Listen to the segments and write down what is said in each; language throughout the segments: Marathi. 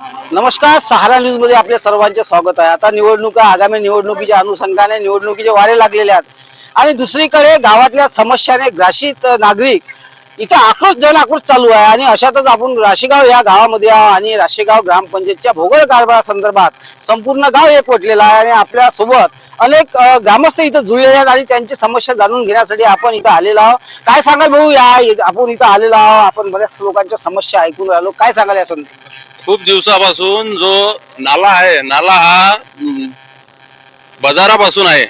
नमस्कार सहारा न्यूजमध्ये आपल्या सर्वांचे स्वागत आहे. आता निवडणुका आगामी निवडणुकीच्या अनुषंगाने निवडणुकीचे वारे लागलेले आहेत. आणि दुसरीकडे गावातल्या समस्याने ग्रासित नागरिक इथं आक्रोश जन आक्रोश चालू आहे. आणि अशातच आपण राशेगाव या गावामध्ये आहोत आणि राशेगाव ग्रामपंचायतच्या भोगळ कारभारा संदर्भात संपूर्ण गाव एकवटलेलं आहे आणि आपल्यासोबत अनेक ग्रामस्थ इथं जुळलेले आहेत आणि त्यांची समस्या जाणून घेण्यासाठी आपण इथं आलेलो आहोत. काय सांगाल भाऊ या आपण इथं आलेलो आहोत. आपण बऱ्याच लोकांच्या समस्या ऐकून राहिलो. काय सांगाल या संदर्भात? खूप दिवसापासून जो नाला आहे नाला हा बाजारापासून आहे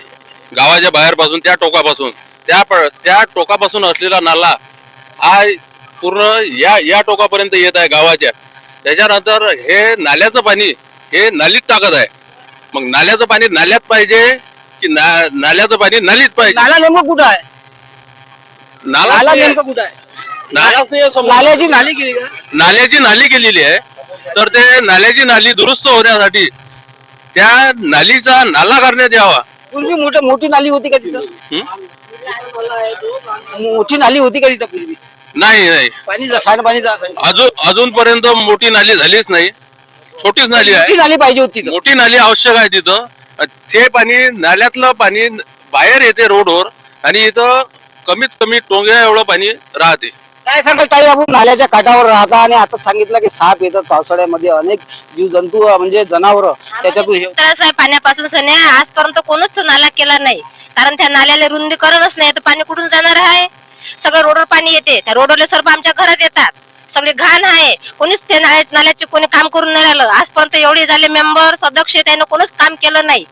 गावाच्या बाहेरपासून त्या टोकापासून. त्या त्या टोकापासून असलेला नाला हा पूर्ण या या टोकापर्यंत येत आहे गावाच्या. त्याच्यानंतर हे नाल्याचं पाणी हे नालीत टाकत आहे. मग नाल्याचं पाणी नाल्यात पाहिजे की ना- नाल्याचं पाणी नालीत पाहिजे? नाला नेमकं कुठं आहे? नाला नाला नेमकं कुठं आहे. नाल्याची नाली केली नाल्याची नाली केलेली आहे. तर ते नाल्याची नाली दुरुस्त होण्यासाठी त्या नालीचा नाला करण्यात यावा. पूर्वी मोठ मोठी नाली होती का तिथं? हं? मोठी नाली होती का तिथं पूर्वी? नाही नाही. पाणी जा- सांडपाणी. अजून अजूनपर्यंत मोठी नाली झालीच नाही. छोटीच नाली मोठी आहे नाली पाहिजे होती तिथं. मोठी नाली आवश्यक आहे तिथं. ते पाणी नाल्यातलं पाणी बाहेर येते रोडवर आणि इथं कमीत कमी टोंग्या एवढं पाणी राहते. काय सांगाल ताई आपण नाल्याच्या काठावर राहता आणि आता सांगितलं की साप येतात पावसाळ्यामध्ये अनेक जीव जंतू म्हणजे जनावर त्याच्यातून हे त्रास आहे पाण्यापासून सने आजपर्यंत कोणच तो नाला केला नाही. कारण त्या नाल्याला रुंदीकरणच नाही तर पाणी कुठून जाणार आहे? सगळं रोडवर पाणी येते. त्या रोडवरले सर्व आमच्या घरात येतात. सगळे घाण आहे. कोणीच ते नाल्या- नाल्याचे कोणी काम करून नाही राहिलं. आजपर्यंत एवढे झाले मेंबर सदस्य त्यानं कोणच काम केलं नाही.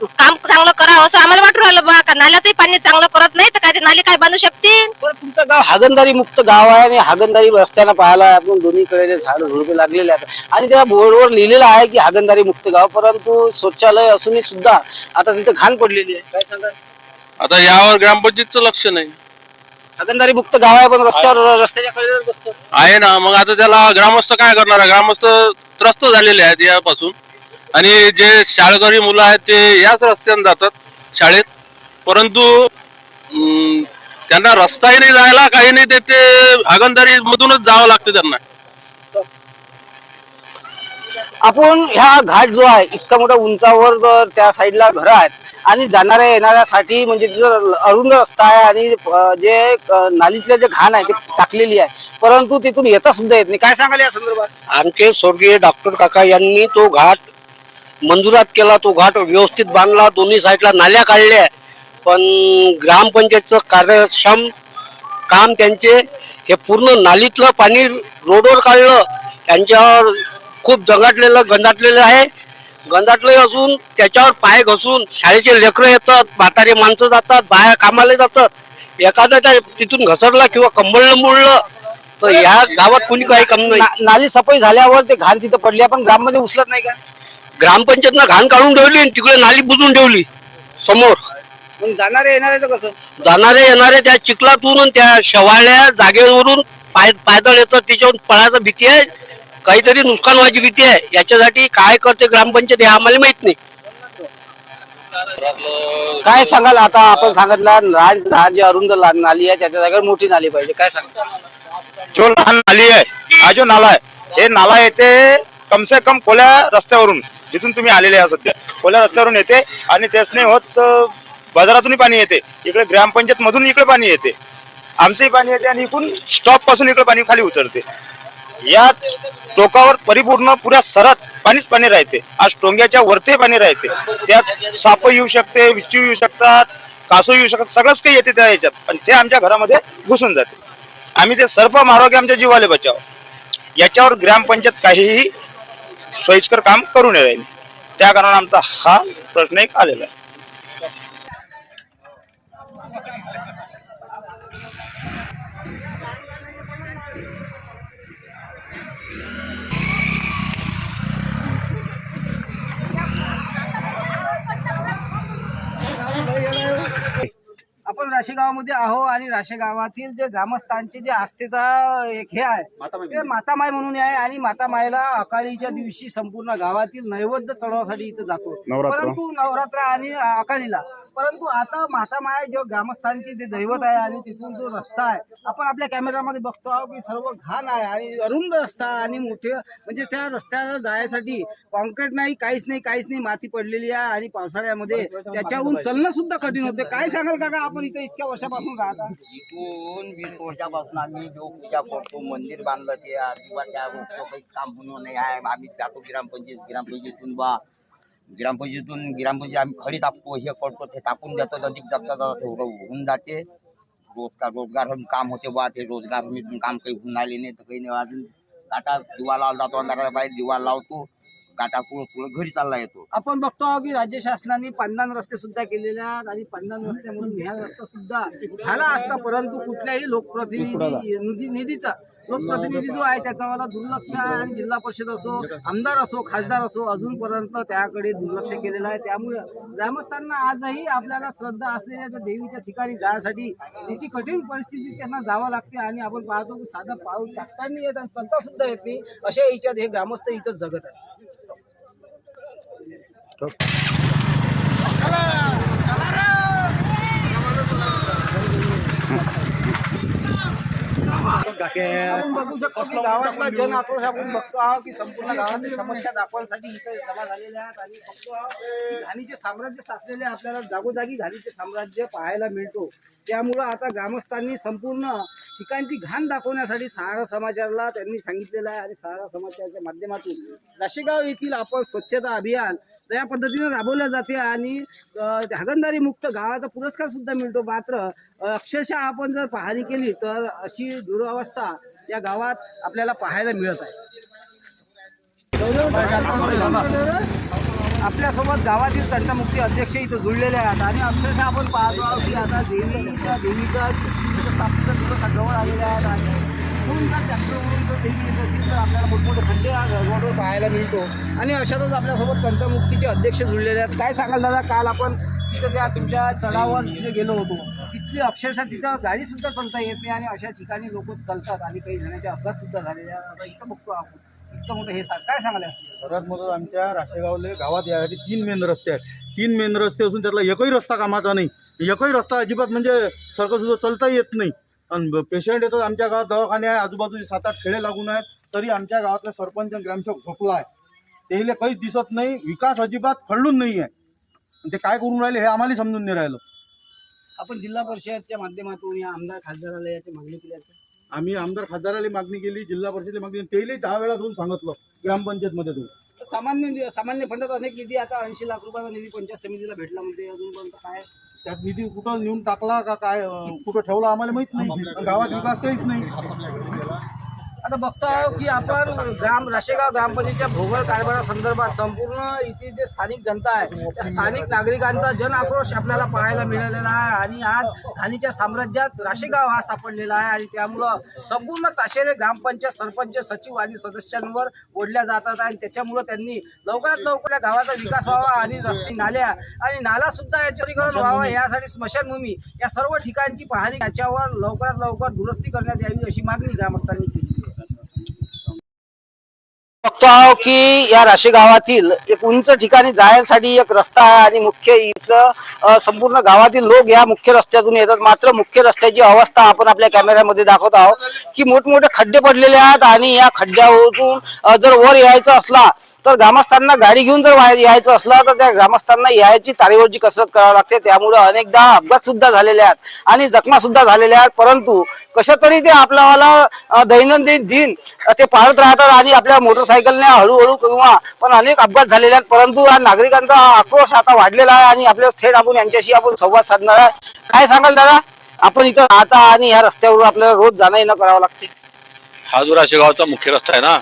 काम चांगलं करावं असं आम्हाला वाटू राहिलं बा. का नाल्यातही पाणी चांगलं करत नाही तर काय ते नाली काय बांधू शकतील? पण तुमचं गाव हागणदारी मुक्त गाव आहे आणि हागणदारी रस्त्यानं पाहायला आपण दोन्हीकडे झाड झुडपे लागलेले आहेत. आणि त्या बोर्डवर लिहिलेलं आहे की हागणदारी मुक्त गाव परंतु शौचालय असूनही सुद्धा आता तिथं घाण पडलेली आहे. काय सांगाल? आता यावर ग्रामपंचायतचं लक्ष नाही. हागणदारी मुक्त गाव आहे पण रस्त्यावर रस्त्याच्या बसतो. आहे ना मग आता त्याला ग्रामस्थ काय करणार आहे? ग्रामस्थ त्रस्त झालेले आहेत यापासून. आणि जे शाळकरी मुलं आहेत ते याच रस्त्याने जातात शाळेत. परंतु त्यांना रस्ताही नाही जायला काही नाही ते ते हागणदारी मधूनच जावं लागतं त्यांना. आपण ह्या घाट जो आहे इतका मोठा उंचावर जर त्या साईडला घरं आहेत आणि जाणाऱ्या येणाऱ्यासाठी म्हणजे तिथं अरुंद रस्ता आहे आणि जे नालीतले जे घाण आहे ते टाकलेली आहे परंतु तिथून येता सुद्धा येत नाही. काय सांगाल या संदर्भात? आमचे स्वर्गीय डॉक्टर काका यांनी तो घाट मंजुरात केला तो घाट व्यवस्थित बांधला दोन्ही साईडला नाल्या काढल्या. पण ग्रामपंचायतचं कार्यक्षम काम त्यांचे हे पूर्ण नालीतलं पाणी रोडवर काढलं. त्यांच्यावर खूप जगाटलेलं गंधाटलेलं आहे. गंधाटलं असून त्याच्यावर पाय घसून शाळेचे लेकरं येतात म्हातारे माणसं जातात बाया कामाला जातात. एखादा त्या तिथून घसरला किंवा कंबळलं मुळलं तर या गावात कुणी काही कम नाही. नाली सफाई झाल्यावर ते घाण तिथं पडली. आपण ग्राममध्ये उचलत नाही का? ग्रामपंचायतनं घाण काढून ठेवली आणि तिकडे नाली बुजून ठेवली. समोर. मग जाणारे येणाऱ्याचं कसं? जाणारे येणारे त्या चिखलातून आणि त्या शेवाळ्या जागेवरून पाय पायदळ येतात त्याच्यावरून पळायचं भीती आहे. काहीतरी नुकसान व्हायची भीती आहे. याच्यासाठी काय करते ग्रामपंचायत हे आम्हाला माहीत नाही. काय सांगाल? आता आपण सांगितलं लहान लहान जी अरुंद लहान नाली आहे त्याच्या जागेवर मोठी नाली पाहिजे. काय सांगाल? जो लहान नाली आहे हा जो नाला आहे हे नाला येते कम से कम कोल्या रस्त्यावरून जिथून तुम्ही आलेले आहात सध्या. ओल्या रस्त्यावरून येते आणि तेच नाही होत बाजारातूनही पाणी येते. इकडे ग्रामपंचायत मधून इकडे पाणी येते. आमचंही पाणी येते आणि इकडून स्टॉपपासून इकडे पाणी खाली उतरते. या टोकावर परिपूर्ण पुऱ्या सरात पाणीच पाणी राहते. आज टोंग्याच्या वरती पाणी राहते. त्यात साप येऊ शकते विच्चू येऊ शकतात कासव येऊ शकतात सगळंच काही येते त्या याच्यात पण ते आमच्या घरामध्ये घुसून जाते. आम्ही ते सर्प मारो की आमच्या जीवाले बचाव. याच्यावर ग्रामपंचायत काहीही सोयीस्कर काम करून नये राहील त्या कारण आमचा हा प्रश्न एक आलेला आहे. आपण राशेगावामध्ये आहो आणि राशेगावातील जे ग्रामस्थांचे जे आस्थेचा एक हे आहे ते मातामाय म्हणून आहे आणि मातामायला अकालीच्या दिवशी संपूर्ण गावातील नैवेद्य चढवण्यासाठी इथं जातो. परंतु नवरात्र आणि अकालीला परंतु आता मातामाय जो ग्रामस्थांचे जे दैवत आहे आणि तिथून जो रस्ता आहे आपण आपल्या कॅमेऱ्यामध्ये बघतो आहोत की सर्व घाण आहे आणि अरुंद रस्ता आणि मोठे म्हणजे त्या रस्त्याला जायसाठी कॉन्क्रीट नाही काहीच नाही काहीच नाही माती पडलेली आहे आणि पावसाळ्यामध्ये त्याच्याहून चालणं सुद्धा कठीण होते. काय सांगाल काका आपण इथं? इतक्या वर्षापासून राहता इथून वीस वर्षापासून आम्ही जो पूजा करतो मंदिर बांधलं ते किंवा त्या काही काम होणं नाही आहे. आम्ही जातो ग्रामपंचायत ग्रामपंचायतून बा ग्रामपंचायतीतून ग्रामपंचायत आम्ही खडी तापतो हे करतो ते टाकून देतो अधिक जाता जाता थोडं होऊन जाते. रोजगार रोजगार काम होते बा ते रोजगार काम काही होऊन आले नाही तर काही नाही. अजून काटा दिवा लावला जातो अंधाराच्या बाहेर दिवा लावतो. गाटा पुढं पुढं घरी चालला येतो. आपण बघतो आहोत की राज्य शासनाने पांदान रस्ते सुद्धा केलेले आहेत आणि पांदान रस्त्यामधून ह्या रस्ता सुद्धा झाला असता परंतु कुठल्याही लोकप्रतिनिधी निधी निधीचा लोकप्रतिनिधी जो आहे त्याचा मला दुर्लक्ष आहे आणि जिल्हा परिषद असो आमदार असो खासदार असो अजूनपर्यंत त्याकडे दुर्लक्ष केलेलं आहे. त्यामुळे ग्रामस्थांना आजही आपल्याला श्रद्धा असलेल्या त्या देवीच्या ठिकाणी जाण्यासाठी त्याची कठीण परिस्थिती त्यांना जावं लागते आणि आपण पाहतो की साधा पाऊस टाकताना येत आणि चालता सुद्धा येत नाही अशा याच्यात हे ग्रामस्थ इथं जगत आहे आपण बघू शकतो की गावातला जन आक्रोश आपण बघतो आहोत की संपूर्ण गावातली समस्या दाखवण्यासाठी इथे जमा झालेल्या आहेत आणि बघतो आहोत की घाणीचे साम्राज्य साचलेले आपल्याला जागोजागी घाणीचे साम्राज्य पाहायला मिळतो. त्यामुळं आता ग्रामस्थांनी संपूर्ण ठिकाणची घाण दाखवण्यासाठी सहारा समाचारला त्यांनी सांगितलेलं आहे आणि सहारा समाचाराच्या माध्यमातून राशेगाव येथील आपण स्वच्छता अभियान या पद्धतीने राबवल्या जाते आणि हागणदारी मुक्त गावाचा पुरस्कार सुद्धा मिळतो. मात्र अक्षरशः आपण जर पाहणी केली तर अशी दुरावस्था या गावात आपल्याला पाहायला मिळत आहे. आपल्यासोबत गावातील तंटमुक्ती अध्यक्ष इथं जुळलेले आहेत. आणि अक्षरशः आपण पाहतो आहोत की आता देवीच्या देवीचा स्थापनेचा दिवस जवळ आलेले आहेत. आणि इथून जर ट्रॅक्टरवरून जर देवी येत असेल तर आपल्याला मोठमोठे खड्डे रोडवर पाहायला मिळतो. आणि अशातच आपल्यासोबत कंटमुक्तीचे अध्यक्ष जुळलेले आहेत. काय सांगाल दादा? काल आपण तिथं त्या तुमच्या चढावर तिथे गेलो होतो. तिथली अक्षरशः तिथं गाडी सुद्धा चालता येत नाही आणि अशा ठिकाणी लोक चालतात आणि काही जणांचे अपघात सुद्धा झालेले आता इथं बघतो आपण. इतकं मोठं हे सांग काय सांगायला सर्वात महत्त्वाचं आमच्या राशेगावले गावात यासाठी तीन मेन रस्ते आहेत. तीन मेन रस्ते असून त्यातला एकही रस्ता कामाचा नाही. एकही रस्ता अजिबात म्हणजे सरकार सुद्धा चालता येत नाही. आणि पेशंट येतात. आमच्या गावात दवाखाने आहे. आजूबाजूचे सात आठ खेडे लागून आहेत. तरी आमच्या गावातला सरपंच आणि ग्रामसेवक झोपला आहे. त्याला काहीच दिसत नाही. विकास अजिबात खळून नाही आहे ते काय करून राहिले हे आम्हाला समजून नाही राहिलं. आपण जिल्हा परिषदच्या माध्यमातून या आमदार खासदाराला याची मागणी केली आहे आम्ही आमदार खासदाराला मागणी केली जिल्हा परिषदेला मागणी केली त्यालाही दहा वेळा जाऊन सांगितलं ग्रामपंचायतमध्ये जाऊन. सामान्य सामान्य फंडात अनेक निधी आता ऐंशी लाख रुपयाचा निधी पंचायत समितीला भेटला म्हणजे अजूनपर्यंत काय? त्यात निधी कुठं नेऊन टाकला का काय कुठं ठेवला आम्हाला माहीत नाही. गावात विकास काहीच नाही. आता बघतो आहोत की आपण ग्राम राशेगाव ग्रामपंचायतच्या भोगळ कारभारासंदर्भात संपूर्ण इथे जे स्थानिक जनता आहे त्या स्थानिक नागरिकांचा जन आक्रोश आपल्याला पाहायला मिळालेला आहे आणि आज घाणीच्या साम्राज्यात राशेगाव हा सापडलेला आहे आणि त्यामुळं संपूर्ण ताशेरे ग्रामपंचायत सरपंच सचिव आणि सदस्यांवर ओढल्या जातात आणि त्याच्यामुळं त्यांनी लवकरात लवकर या गावाचा विकास व्हावा आणि रस्ते नाल्या आणि नाला सुद्धा याच्याकरण व्हावा यासाठी स्मशानभूमी या सर्व ठिकाणची पाहणी याच्यावर लवकरात लवकर दुरुस्ती करण्यात यावी अशी मागणी ग्रामस्थांनी केली. बघतो आहोत की या राशी गावातील एक उंच ठिकाणी जाण्यासाठी एक रस्ता आहे आणि मुख्य इथलं संपूर्ण गावातील लोक या मुख्य रस्त्यातून येतात. मात्र मुख्य रस्त्याची अवस्था आपण आपल्या कॅमेऱ्यामध्ये दाखवत आहोत की मोठमोठे खड्डे पडलेले आहेत आणि या खड्ड्यावरून जर वर यायचं असला तर ग्रामस्थांना गाडी घेऊन जर यायचं असलं तर त्या ग्रामस्थांना यायची तारेवरची कसरत करावी लागते. त्यामुळे अनेकदा अपघात सुद्धा झालेले आहेत आणि जखमा सुद्धा झालेल्या आहेत. परंतु कशा तरी ते आपल्याला दैनंदिन दिन ते पाळत राहतात आणि आपल्या मोटरसायकलने हळूहळू किंवा पण अनेक अपघात झालेले आहेत. परंतु नागरिकांचा आक्रोश आता वाढलेला आहे आणि आपल्या थेट आपण यांच्याशी आपण संवाद साधणार आहे. काय सांगाल दादा? आपण इथं राहता आणि या रस्त्यावर आपल्याला रोज जाणं येणं करावं लागते. हा जो राशेगावचा मुख्य रस्ता आहे ना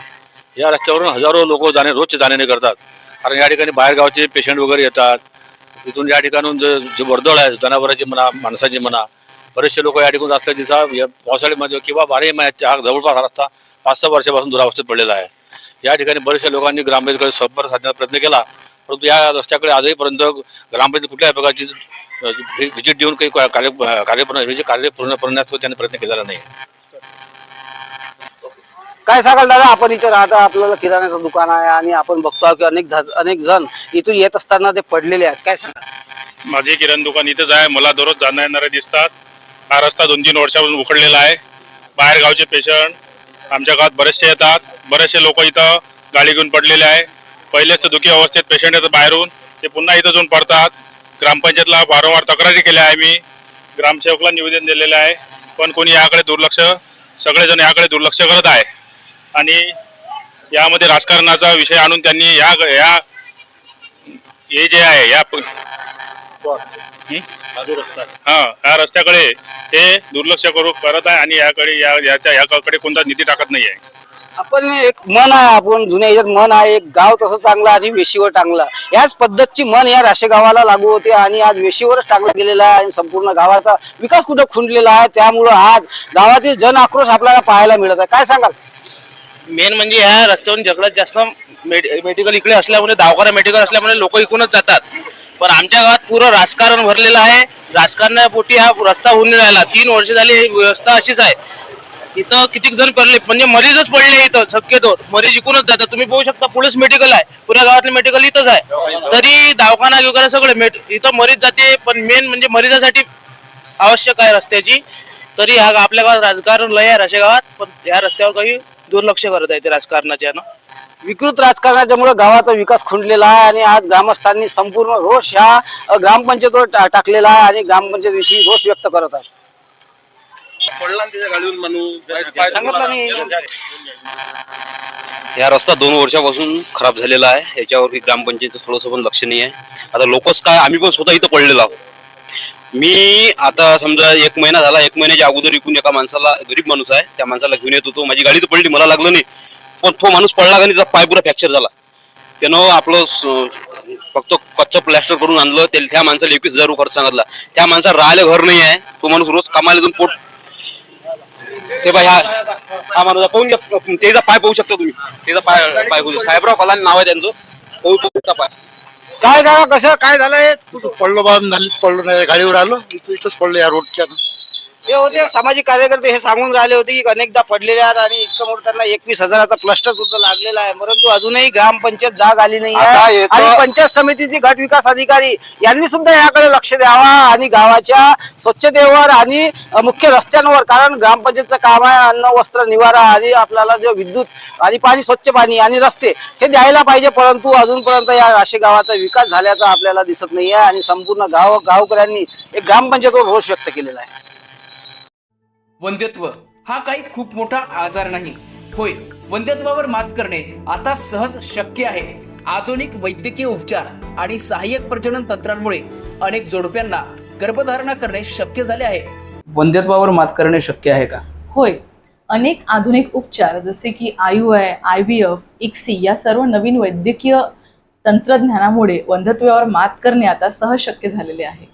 या रस्त्यावरून हजारो लोक जाणे रोजचे जाणे करतात. कारण या ठिकाणी बाहेर गावचे पेशंट वगैरे येतात. तिथून या ठिकाणून जे जे वर्दळ आहे जनावरांची म्हणा माणसाची म्हणा बरेचसे लोक या ठिकाणी असल्या दिवसा पावसाळ्यामध्ये किंवा बाराही हा जवळपास हा रस्ता पाच सहा वर्षापासून दुरावस्थेत पडलेला आहे. या ठिकाणी बऱ्याचशा लोकांनी ग्रामपंचायतकडे संपर्क साधण्याचा प्रयत्न केला. परंतु या रस्त्याकडे आजहीपर्यंत ग्रामपंचायत कुठल्याही प्रकारची व्हिजिट देऊन काही कार्य कार्य म्हणजे कार्य पूर्ण करण्यास त्यांनी प्रयत्न केलेला नाही. काय सांगाल दादा आपण इथे राहता आपल्याला किराण्याचं दुकान आहे आणि आपण बघतो की अनेक झा- अनेक जण इथून येत असताना ते पडलेले आहेत. काय सांगा माझे किराणा दुकान इथेच आहे. मला दररोज जाणं येणारे दिसतात. हा रस्ता दोन तीन वर्षापासून उखडलेला आहे. बाहेर गावचे पेशंट आमच्या गावात बरेचसे येतात. बरेचसे लोक इथं गाडी घेऊन पडलेले आहे. पहिलेच तर दुखी अवस्थेत पेशंट येतात बाहेरून. ते पुन्हा इथं जाऊन पडतात. ग्रामपंचायतला वारंवार तक्रारी केल्या आहे मी. ग्रामसेवकला निवेदन दिलेलं आहे. पण कोणी याकडे दुर्लक्ष सगळेजण याकडे दुर्लक्ष करत आहे. आणि यामध्ये राजकारणाचा विषय आणून त्यांनी या या हे जे आहे या हा या रस्त्याकडे ते दुर्लक्ष करू करत आहे आणि याकडे या याच्या याकडे कोणता निधी टाकत नाही आहे आपण एक मन आहे आपण जुन्या याच्यात मन आहे एक गाव तसं चांगलं आणि वेशीवर टांगलं. याच पद्धतची मन या राशे गावाला लागू होते आणि आज वेशीवरच टांगला गेलेला आहे आणि संपूर्ण गावाचा विकास कुठं खुंटलेला आहे त्यामुळं आज गावातील जन आक्रोश आपल्याला पाहायला मिळत आहे. काय सांगाल? मेन म्हणजे ह्या रस्त्यावरून सगळ्यात जास्त मेडिकल इकडे असल्यामुळे दवाखाना मेडिकल असल्यामुळे लोक इकडूनच जातात. पण आमच्या गावात पुरं राजकारण भरलेलं आहे. राजकारणापोटी हा रस्ता होऊन राहिला. तीन वर्ष झाली ही व्यवस्था अशीच आहे. इथं कितीक जण पडले? म्हणजे मरीजच पडले इथं शक्यतो. मरीज इकडूनच जातात. तुम्ही पाहू शकता पुढेच मेडिकल आहे. पुऱ्या गावातलं मेडिकल इथंच आहे. तरी दवाखाना वगैरे सगळे इथं मरीज जाते पण मेन म्हणजे मरीजासाठी आवश्यक आहे रस्त्याची. तरी हा आपल्या गावात राजकारण लय आहे अशा गावात पण या रस्त्यावर काही दुर्लक्ष करत आहे ते राजकारणाच्या ना? विकृत राजकारणाच्यामुळे गावाचा विकास खुंटलेला आहे आणि आज ग्रामस्थांनी संपूर्ण रोष ह्या ग्रामपंचायतवर टा- टाकलेला आहे आणि ग्रामपंचायत विषयी रोष व्यक्त करत आहे. पडला त्याच्या गाडीवरून सांगितलं नाही. या रस्ता दोन वर्षापासून खराब झालेला आहे. याच्यावर ग्रामपंचायतीचं थोडंसं पण लक्ष नाही आहे. आता लोकच काय आम्ही पण स्वतः इथं पडलेलो आहोत. मी आता समजा एक महिना झाला एक महिन्याच्या अगोदर इकून एका माणसाला गरीब माणूस आहे त्या माणसाला घेऊन येत होतो. माझी गाडी तर पडली मला लागलं नाही. पण तो माणूस पडला आणि त्याचा पाय पुरा फ्रॅक्चर झाला. त्यानं आपलं फक्त कच्चं प्लॅस्टर करून आणलं त्याला त्या माणसाला एकवीस हजार खर्च सांगितला. त्या माणसाला राहायला घर नाही आहे तो माणूस रोज कामाला जाऊन पोट ते बाय हा हा माणूस पाहून घ्या त्याचा पाय पाहू शकता तुम्ही. त्याचा पाय पाय पाहू शकता. साहेबराव कलानी नाव आहे त्यांचं. पाहू पाहू शकता पाय. काय काय कसं काय झालंय? पडलो बा झालीच पडलो नाही गाडीवर आलो इथंच पडलो या रोडच्या ते होते सामाजिक कार्यकर्ते हे सांगून राहिले होते की अनेकदा पडलेले आहेत आणि इतकं मोठं त्यांना एकवीस हजाराचा प्लस्टर सुद्धा लागलेला आहे. परंतु अजूनही ग्रामपंचायत जाग आली नाही आता आहे येतं- आणि पंचायत समितीचे गट विकास अधिकारी यांनी सुद्धा याकडे लक्ष द्यावा आणि गावाच्या स्वच्छतेवर आणि अ, मुख्य रस्त्यांवर कारण ग्रामपंचायतचं काम आहे अन्न वस्त्र निवारा आणि आपल्याला जो विद्युत आणि पाणी स्वच्छ पाणी आणि रस्ते हे द्यायला पाहिजे परंतु अजूनपर्यंत या राशी गावाचा विकास झाल्याचा आपल्याला दिसत नाही आहे आणि संपूर्ण गाव गावकऱ्यांनी एक ग्रामपंचायतवर रोष व्यक्त केलेला आहे. वंध्यत्व हा काही खूप मोठा आजार नाही. होय वंध्यत्वावर मात करणे आता सहज शक्य आहे. आधुनिक वैद्यकीय उपचार आणि सहाय्यक प्रजनन तंत्रांमुळे अनेक जोडप्यांना गर्भधारणा करणे शक्य झाले आहे. वंध्यत्वावर मात करणे शक्य आहे का? होय अनेक आधुनिक उपचार जसे की IUI I V F ICSI या सर्व नवीन वैद्यकीय तंत्रज्ञानामुळे वंध्यत्वावर मात करणे आता सहज शक्य झालेले आहे.